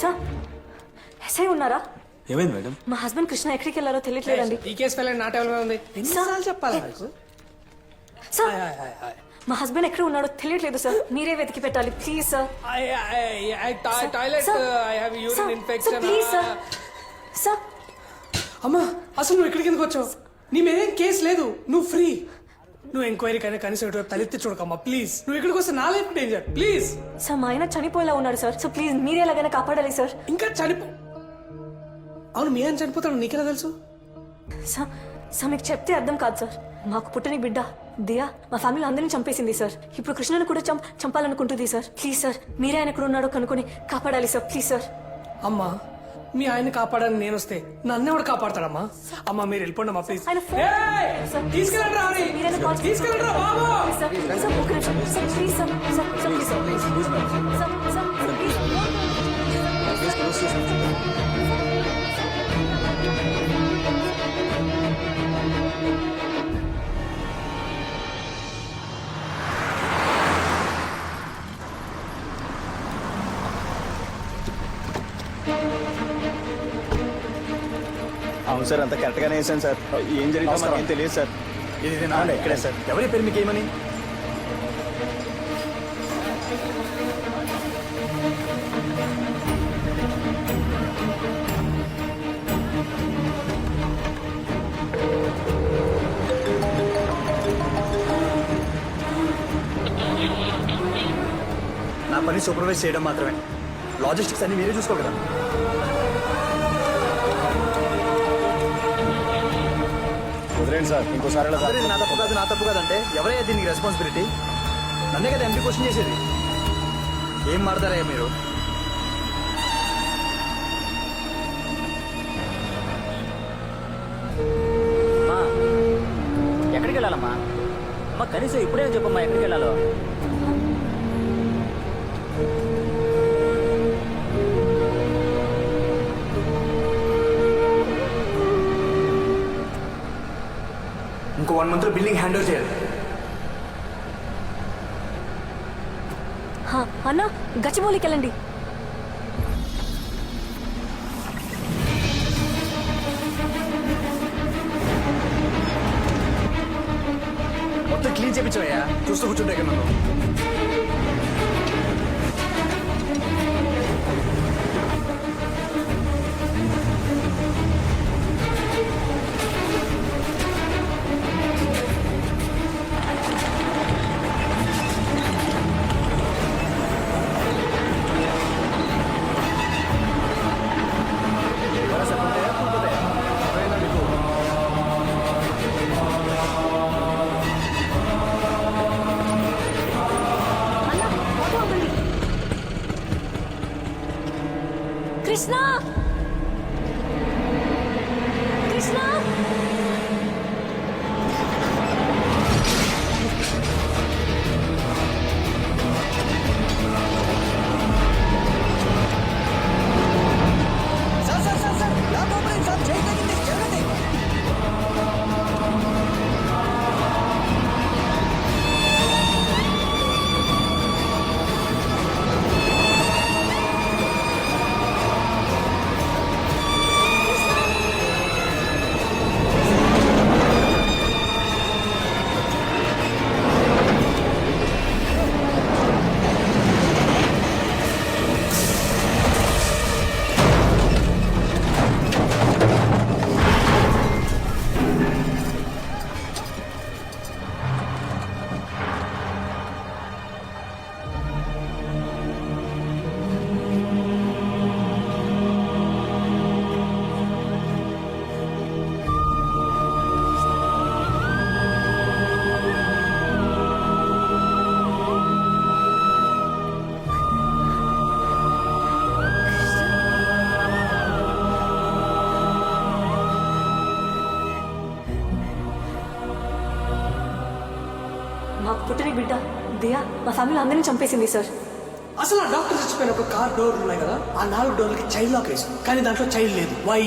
Sir SI ఉన్నారా? ఏమైంది madam? మా హస్బెండ్ కృష్ణ ఎక్కడికి వెళ్ళారో తెలియట్లేదండి. ఈ కేసు ఫైల్ నా టేబుల్ మీద ఉంది. ఎన్నిసార్లు చెప్పాలి నాకు సార్ మా హస్బెండ్ ఎక్కడ ఉన్నాడో తెలియట్లేదు సార్. మీరే వెతికి పెట్టాలి please sir. Toilet sir, I have sir, urine sir, infection please sir sir. అమ్మా అసలు నువ్వు ఇక్కడికి ఎందుకు వచ్చావు? నీ మీదేం కేసు లేదు నువ్వు ఫ్రీ నువ్వు ఎంక్వైరీ కైనా కనీసం ఇటువైపు తలెత్తి చూడకమ్మా ప్లీజ్ నువ్వు ఇక్కడికి వస్తే నా లైఫ్ డేంజర్ ప్లీజ్ సార్ మా ఆయన చనిపోయేలా ఉన్నాడు సార్. సో ప్లీజ్ మీరే ఎలాగైనా కాపాడాలి సార్. ఇంకా చనిపో. అవును మీ ఆయన చనిపోతాడు నీకెలా తెలుసు? సార్ సార్ మీకు చెప్తే అర్థం కాదు సార్. మాకు పుట్టని బిడ్డ దియా మా ఫ్యామిలీ అందరినీ చంపేసింది సార్. ఇప్పుడు కృష్ణను కూడా చంప్ చంపాలనుకుంటుంది సార్. ప్లీజ్ సార్ మీరే ఆయన ఎక్కడ ఉన్నాడో కనుక్కొని కాపాడాలి సార్. ప్లీజ్ సార్ అమ్మా మీ ఆయన కాపాడని నేను వస్తే నన్ను ఎవడు కాపాడతాడమ్మా అమ్మా మీరు వెళ్ళిపోండి అమ్మా ప్లీజ్ ఆయన ఫోన్ సార్, తీసుకెళ్ళండి రా సార్, మీరైనా కాల్ చేయండి. తీసుకెళ్ళండి రా బాబు సార్, సార్, ఒక్క నిమిషం. Sir, please sir, sir, sir, please sir, please. Sir, sir, sir, please. అవును సార్ అంత కరెక్ట్ గానే వేసాను సార్. ఏం జరిగిందో మనకేం తెలియదు సార్. ఇది నా ఇక్కడే సార్. ఎవరి పేరు మీకు ఏమని? నా పని సూపర్వైజ్ చేయడం మాత్రమే. లాజిస్టిక్స్ అన్ని మీరే చూసుకోగలరా? వదిలేండి సార్ ఇంకోసారి అలా సరే, నా తప్పు కాదు నా తప్పు కాదంటే ఎవరయ్యా దీనికి రెస్పాన్సిబిలిటీ నన్నే కదా ఎంపీ క్వశ్చన్ చేసేది? ఏం మాడతారయ్యా మీరు? అమ్మా ఎక్కడికి వెళ్ళాలమ్మా? అమ్మ కనీసం ఇప్పుడే చెప్పమ్మా ఎక్కడికి వెళ్ళాలో? ఇంకో one month building hand over చేయాలి. అన్న గచ్చిబౌలికి వెళ్ళండి మొత్తం క్లీన్ చేయించవయ్యా చూస్తూ కూర్చుంటే నన్ను మాకు పుట్టని బిడ్డ దియా మా ఫ్యామిలీ అందరినీ చంపేసింది సార్. అసలు ఆ డాక్టర్ చచ్చిపోయిన ఒక కార్ డోర్ ఉన్నాయి కదా ఆ నాలుగు డోర్లకి చైల్డ్ లాక్ వేసాం కానీ దాంట్లో చైల్డ్ లేదు. వై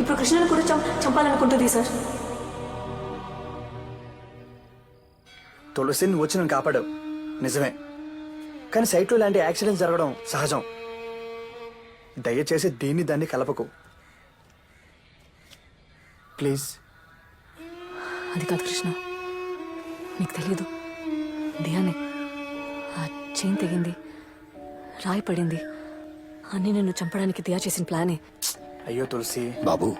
ఇప్పుడు కృష్ణను కూడా చంపాలనుకుంటుంది సార్. తులసి నువ్వు వచ్చి నన్ను కాపాడావు. నిజమే. కానీ సైట్లో ఇలాంటి యాక్సిడెంట్స్ జరగడం సహజం. దయచేసి దీన్ని దాన్ని కలపకు. ప్లీజ్. అది కాదు కృష్ణ. నీకు తెలియదు దియానే ఆ చైన్ తెగింది రాయి పడింది. అన్నీ నిన్ను చంపడానికి దియా చేసిన ప్లానే. అయ్యో తులసి. బాబు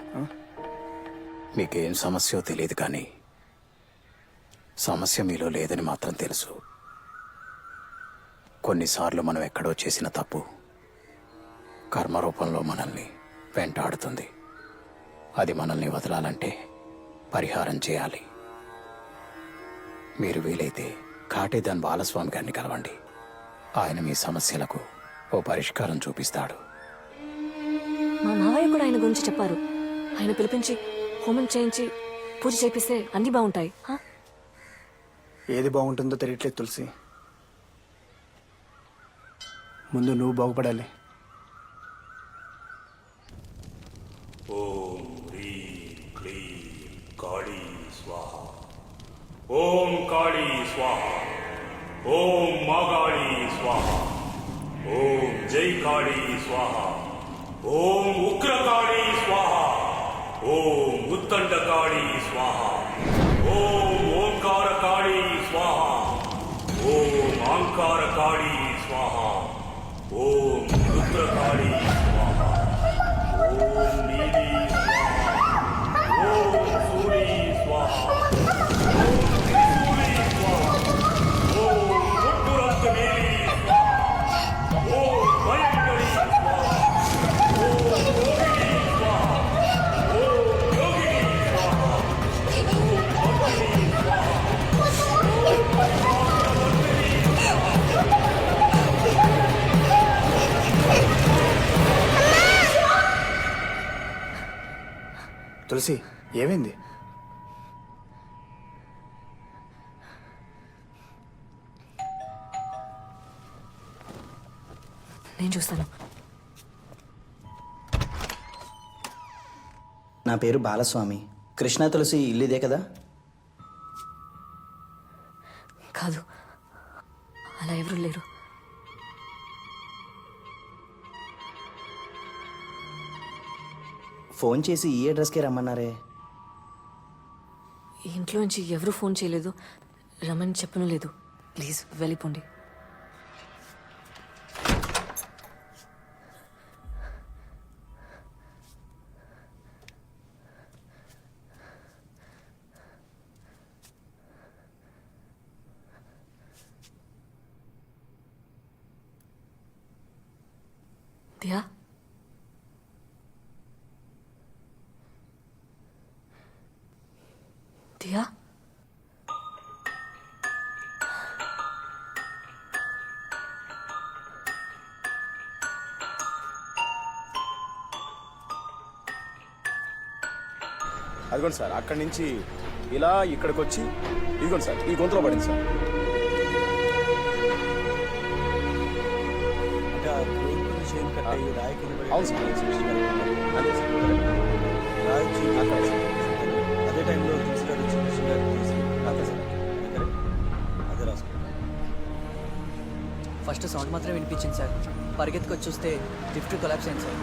మీకేం సమస్యో తెలియదు కానీ సమస్య మీలో లేదని మాత్రం తెలుసు. కొన్నిసార్లు మనం ఎక్కడో చేసిన తప్పు కర్మ రూపంలో మనల్ని వెంటాడుతుంది. అది మనల్ని వదలాలంటే పరిహారం చేయాలి. మీరు వీలైతే కాటేదాన్ బాలస్వామి గారిని కలవండి. ఆయన మీ సమస్యలకు ఓ పరిష్కారం చూపిస్తాడు. మా మావయ్య కూడా ఆయన గురించి చెప్పారు. ఆయన పిలిపించి హోమం చేయించి పూజ చేపిస్తే అన్నీ బాగుంటాయి. హా? ఏది బాగుంటుందో తెలియట్లేదు తులసి. ముందు నువ్వు బాగుపడాలి. ओम काली स्वाहा ओम मागाली स्वाहा ओम जय काली स्वाहा ओम उग्र काली स्वाहा ओम उत्तंड काली स्वाहा ओम ओंकार काली स्वाहा ओम आंकार काली स्वाहा ओम रुद्र काली स्वाहा ओम नीली स्वाहा ओम सूरी स्वाहा తులసి ఏమైంది? నేను చూస్తాను. నా పేరు బాలస్వామి. కృష్ణా తులసి ఇల్లు ఇదే కదా? కాదు. అలా ఎవరు లేరు. ఫోన్ చేసి ఈ అడ్రస్కే రమ్మన్నారే. ఇంట్లోంచి ఎవరు ఫోన్ చేయలేదు. రమ్మని చెప్పను లేదు. ప్లీజ్ వెళ్ళిపోండి. దియా? దియా అదిగోండి సార్ అక్కడి నుంచి ఇలా ఇక్కడికి వచ్చి ఇదిగోండి సార్ ఈ గొంతులో పడింది సార్. అవును సార్. అదే సార్. అదే టైంలో అదే సార్. అదే ఫస్ట్ సౌండ్ మాత్రం వినిపించింది సార్. పరిగెత్తుకొచ్చి చూస్తే లిఫ్ట్ కొలాప్స్ అయింది సార్.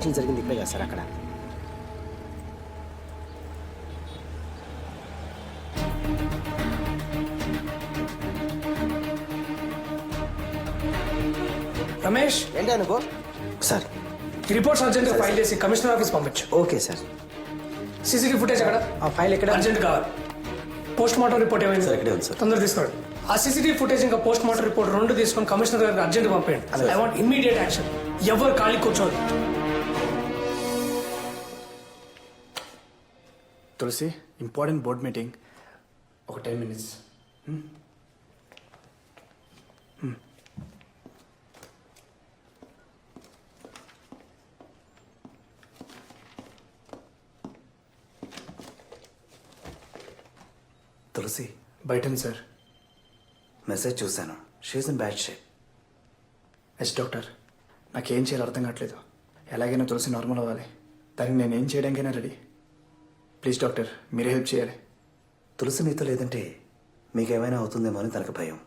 యాక్సిడెంట్ జరిగింది ఇక్కడే కదా సార్ అక్కడ. రమేష్? ఏంటి అనుకో? సార్ ఈ రిపోర్ట్స్ అర్జెంట్గా ఫైల్ చేసి కమిషనర్ ఆఫీస్ పంపించు. Okay sir. సీసీటీవీ ఫుటేజ్ ఎక్కడ? ఆ ఫైల్ ఎక్కడ? అర్జెంట్ కావాలి పోస్ట్ మార్టం రిపోర్ట్ ఏమైంది? సార్, ఇక్కడే ఉంది సార్. తొందర తీసుకోండి. ఆ సీసీటీవీ ఫుటేజ్ ఇంకా పోస్ట్ మార్టం రిపోర్ట్ రెండు తీసుకొని కమిషనర్ గారికి అర్జెంట్ పంపేయండి. ఐ వాంట్ ఇమ్మీడియట్ యాక్షన్ ఎవరు ఖాళీ కూర్చోదు తులసి ఇంపార్టెంట్ బోర్డ్ మీటింగ్ ఒక టెన్ మినిట్స్ తులసి బయట సార్ మెసేజ్ చూశాను. She's in bad shape yes doctor నాకేం చేయాలో అర్థం కావట్లేదు. ఎలాగైనా తులసి నార్మల్ అవ్వాలి. దానికి నేనేం చేయడానికైనా రెడీ ప్లీజ్ డాక్టర్ మీరే హెల్ప్ చేయాలి. తులసి మీతో లేదంటే మీకేమైనా అవుతుందేమో అని తనకు భయం.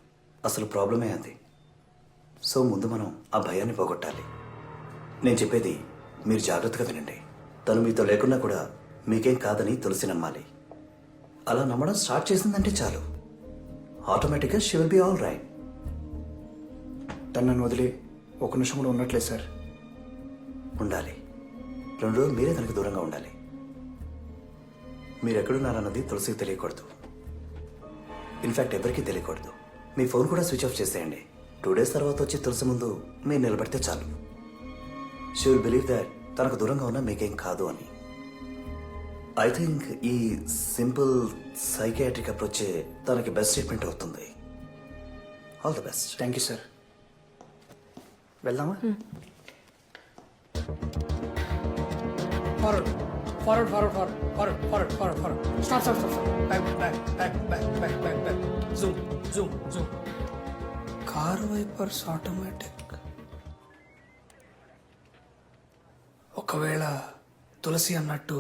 అసలు ప్రాబ్లమే అది. సో ముందు మనం ఆ భయాన్ని పోగొట్టాలి. నేను చెప్పేది మీరు జాగ్రత్తగా వినండి. తను మీతో లేకున్నా కూడా మీకేం కాదని తులసి నమ్మాలి. అలా నమ్మడం స్టార్ట్ చేసిందంటే చాలు. ఆటోమేటిక్గా she will be all right తను నన్ను వదిలి ఒక నిమిషం కూడా ఉండట్లేదు సార్. ఉండాలి. రెండు రోజులు మీరే తనకు దూరంగా ఉండాలి. మీరు ఎక్కడున్నారన్నది తులసికి తెలియకూడదు. ఇన్ఫ్యాక్ట్ ఎవరికీ తెలియకూడదు. మీ ఫోన్ కూడా స్విచ్ ఆఫ్ చేసేయండి. టూ డేస్ తర్వాత వచ్చి తులసి ముందు మీరు నిలబడితే చాలు. షీ విల్ బిలీవ్ దాట్ తనకు దూరంగా ఉన్నా మీకేం కాదు అని. ఐ థింక్ ఈ సింపుల్ సైకియాట్రిక్ అప్రోచే తనకి బెస్ట్ ట్రీట్మెంట్ అవుతుంది. All the best thank you sir వెళ్దామా? Forward forward forward forward forward forward stop stop stop back back back back back back back zoom zoom zoom car wipers automatic ఒకవేళ తులసి అన్నట్టు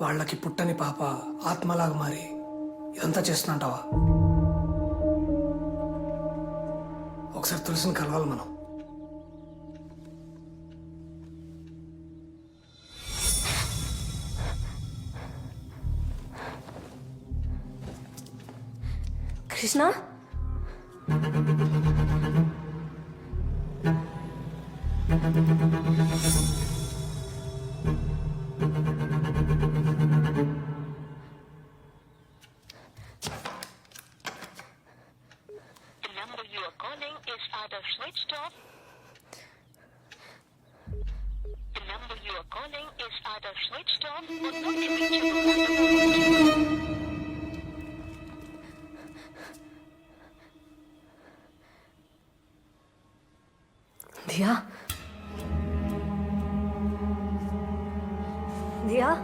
వాళ్ళకి పుట్టని పాప ఆత్మలాగా మారి ఇదంతా చేస్తున్నంటావా ఒకసారి తులసిని కలవాలి మనం. Krishna The number you are calling is either switched off. The number you are calling is either switched off or not reachable at the moment. Ziya?